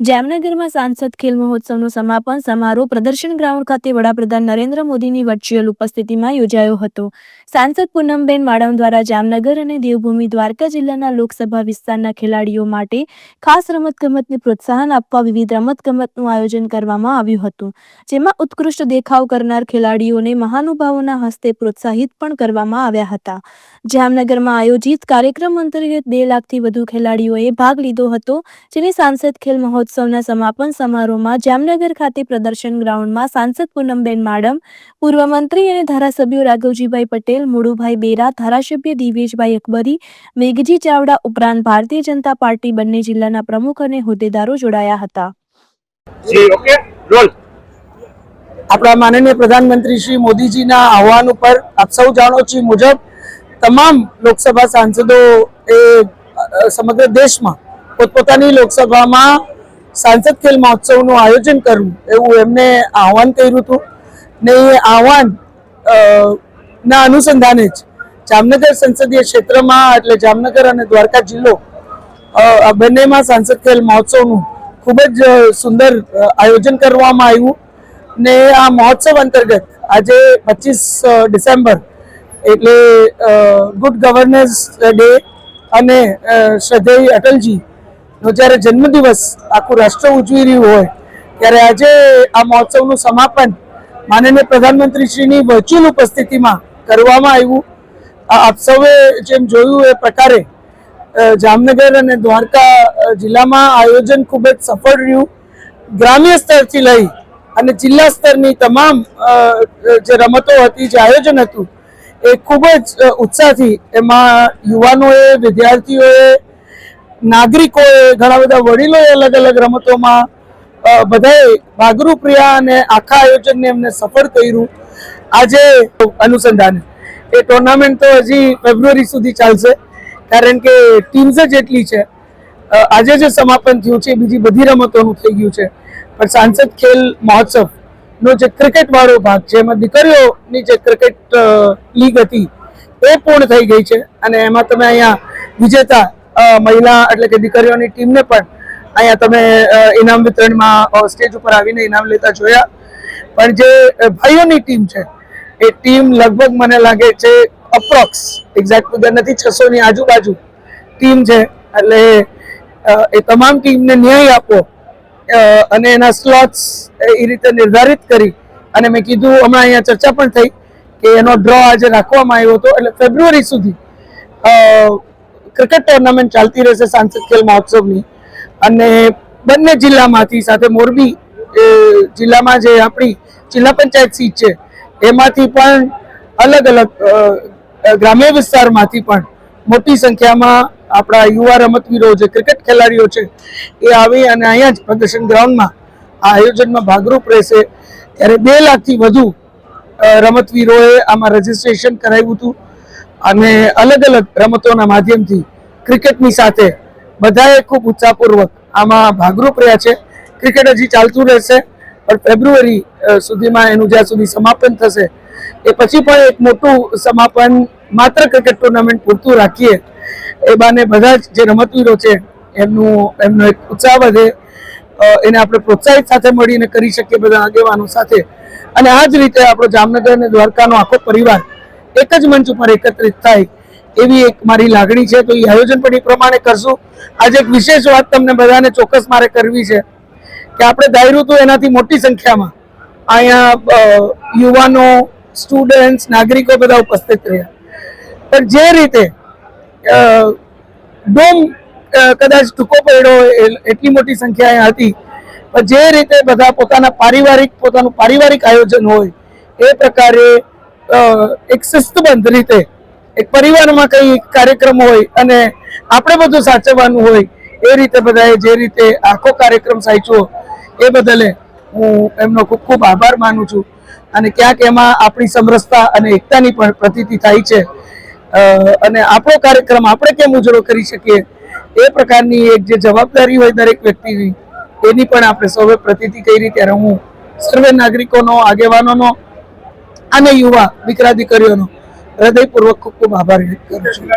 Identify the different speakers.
Speaker 1: જામનગરમાં સાંસદ ખેલ મહોત્સવનો સમાપન સમારોહ પ્રદર્શન ગ્રાઉન્ડ ખાતે વડાપ્રધાન નરેન્દ્ર મોદીની વર્ચ્યુઅલ ઉપસ્થિતિમાં યોજાયો હતો. સાંસદ પૂનમબેન માડમ દ્વારા જામનગર અને દેવભૂમિ દ્વારકા જિલ્લાના લોકસભા વિસ્તારના ખેલાડીઓ માટે ખાસ રમતગમતને પ્રોત્સાહન આપવા વિવિધ રમતગમતનું આયોજન કરવામાં આવ્યું હતું. જેમાં ઉત્કૃષ્ટ દેખાવ કરનાર ખેલાડીઓને મહાનુભાવોના હસ્તે પ્રોત્સાહિત પણ કરવામાં આવ્યા હતા. જામનગરમાં આયોજિત કાર્યક્રમ અંતર્ગત બે લાખથી વધુ ખેલાડીઓએ ભાગ લીધો હતો, જેને સાંસદ ખેલ મહોત્સવના સમાપન સમારોહમાં જામનગર ખાતે પ્રદર્શન ગ્રાઉન્ડમાં સાંસદ પૂનમબેન માડમ પૂર્વ મંત્રી અને ધારાસભ્યો રાઘવજીભાઈ પટેલ મુળુભાઈ બેરા ધારાસભ્ય દિવેશભાઈ અકબરી મેઘજી ચાવડા ઉપરાંત ભારતીય જનતા પાર્ટી બંને જિલ્લાના પ્રમુખ અને હોદ્દેદારો જોડાયા હતા.
Speaker 2: જી ઓકે. રોલ.
Speaker 3: આપણા માનનીય પ્રધાનમંત્રી શ્રી મોદીજીના આહવાન ઉપર આપ સૌ જાણો છો મુજબ તમામ લોકસભા સાંસદો એ સમગ્ર દેશમાં પોતપોતાની લોકસભામાં સાંસદ ખેલ મહોત્સવનું આયોજન કરવું એવું એમને આહવાન કર્યું હતું. ને એ આહવાન ના અનુસંધાને જ જામનગર સંસદીય ક્ષેત્રમાં એટલે જામનગર અને દ્વારકા જિલ્લો બંનેમાં સાંસદ ખેલ મહોત્સવનું ખૂબ જ સુંદર આયોજન કરવામાં આવ્યું. ને આ મહોત્સવ અંતર્ગત આજે પચીસ ડિસેમ્બર એટલે ગુડ ગવર્નન્સ ડે અને શ્રદ્ધેય અટલજી નો જ્યારે જન્મદિવસ આખું રાષ્ટ્ર ઉજવી રહ્યું હોય, ત્યારે આજે આ મહોત્સવનું સમાપન માનનીય પ્રધાનમંત્રીશ્રીની વર્ચ્યુઅલ ઉપસ્થિતિમાં કરવામાં આવ્યું. આપ સૌએ જેમ જોયું એ પ્રકારે જામનગર અને દ્વારકા જિલ્લામાં આયોજન ખૂબ જ સફળ રહ્યું. ગ્રામ્ય સ્તરથી લઈ અને જિલ્લા સ્તરની તમામ જે રમતો હતી, જે આયોજન હતું, એ ખૂબ જ ઉત્સાહથી એમાં યુવાનોએ, વિદ્યાર્થીઓએ નાગરિકોએ ઘણા બધા વડીલોએ અલગ અલગ રમતોમાં બધાએ ભાગરૂપ રહ્યા અને આખા આયોજનને એમને સફળ કર્યું. આજે અનુસંધાને. એ ટુર્નામેન્ટ તો હજી ફેબ્રુઆરી સુધી ચાલશે, કારણ કે ટીમ્સ જ એટલી છે. આજે જે સમાપન થયું છે, બીજી બધી રમતોનું થઈ ગયું છે. પણ સાંસદ ખેલ મહોત્સવ નો જે ક્રિકેટ વાળો ભાગ છે, એમાં દીકરીઓની જે ક્રિકેટ લીગ હતી, એ પૂર્ણ થઈ ગઈ છે. અને એમાં તમે અહીંયા વિજેતા મહિલા એટલે કે દીકરીઓની ટીમને પણ અહીંયા તમે ઇનામ વિતરણમાં સ્ટેજ ઉપર આવીને ઇનામ લેતા જોયા. પણ જે ભાઈઓની ટીમ છે, એ ટીમ લગભગ મને લાગે છે અપ્રોક્સ એક્ઝેક્ટ ફિગર નથી છસો ની આજુબાજુ ટીમ છે. એટલે એ તમામ ટીમને ન્યાય આપો અને એના સ્લોટ્સ એ રીતે નિર્ધારિત કરી. અને મેં કીધું, હમણાં અહીંયા ચર્ચા પણ થઈ કે એનો ડ્રો આજે રાખવામાં આવ્યો હતો, એટલે ફેબ્રુઆરી સુધી ક્રિકેટ ટુર્નામેન્ટ ચાલતી રહેશે સાંસદ ખેલ મહોત્સવની. અને બંને જિલ્લામાંથી સાથે મોરબી જિલ્લામાં જે આપણી જિલ્લા પંચાયત સીટ છે, એમાંથી પણ અલગ અલગ ગ્રામ્ય વિસ્તારમાંથી પણ મોટી સંખ્યામાં આપણા યુવા રમતવીરો જે ક્રિકેટ ખેલાડીઓ છે, એ આવી અને અહીંયા જ પ્રદર્શન ગ્રાઉન્ડમાં આ આયોજનમાં ભાગરૂપ રહેશે. ત્યારે બે લાખથી વધુ રમતવીરોએ આમાં રજીસ્ટ્રેશન કરાવ્યું હતું. અને અલગ અલગ રમતોના માધ્યમથી ક્રિકેટની સાથે બધાએ ખૂબ ઉત્સાહપૂર્વક આમાં ભાગરૂપ રહ્યા છે. ક્રિકેટ હજી ચાલતું રહેશે, પણ ફેબ્રુઆરી સુધીમાં એનું જ્યાં સુધી સમાપન થશે, એ પછી પણ એક મોટું સમાપન માત્ર ક્રિકેટ ટુર્નામેન્ટ પૂરતું રાખીએ, એ બાને બધા જ જે રમતવીરો છે, એમનું, એમનો એક ઉત્સાહ વધે એને આપણે પ્રોત્સાહિત સાથે મળીને કરી શકીએ બધા આગેવાનો સાથે. અને આ જ રીતે આપણો જામનગર અને દ્વારકાનો આખો પરિવાર એક જ મંચ ઉપર એકત્રિત થાય એવી એક મારી લાગણી છે. તો એ આયોજન પણ એ પ્રમાણે કરશું. આજે એક વિશેષ વાત તમને બધાને ચોક્કસ મારે કરવી છે કે આપણે ધાર્યું હતું એનાથી મોટી સંખ્યામાં અહીંયા યુવાનો સ્ટુડન્ટ્સ નાગરિકો બધા ઉપસ્થિત રહ્યા. પણ જે રીતે ડોમ કદાચ ટૂંકો પડ્યો એટલી મોટી સંખ્યા અહીંયા હતી. પણ જે રીતે બધા પોતાના પારિવારિક, પોતાનું પારિવારિક આયોજન હોય, એ પ્રકારે એક શિસ્તબંધ રીતે, એક પરિવારમાં કઈ કાર્યક્રમ હોય અને આપણે બધું સાચવવાનું હોય, એ રીતે બધાએ જે રીતે આખો કાર્યક્રમ સાચવો એ બદલે હું એમનો ખૂબ ખૂબ આભાર માનું છું. અને ક્યાંક એમાં આપણી સમરસતા અને એકતાની પણ પ્રતીતિ થાય છે. અને આપણો કાર્યક્રમ આપણે કેમ ઉજળો કરી શકીએ, એ પ્રકારની એક જે જવાબદારી હોય દરેક વ્યક્તિની, એની પણ આપણે સૌએ પ્રતીતિ કરી ત્યારે હું સર્વે નાગરિકોનો, આગેવાનોનો અને યુવા દીકરા દીકરીઓનો હૃદયપૂર્વક ખૂબ ખૂબ આભાર વ્યક્ત કરું છું.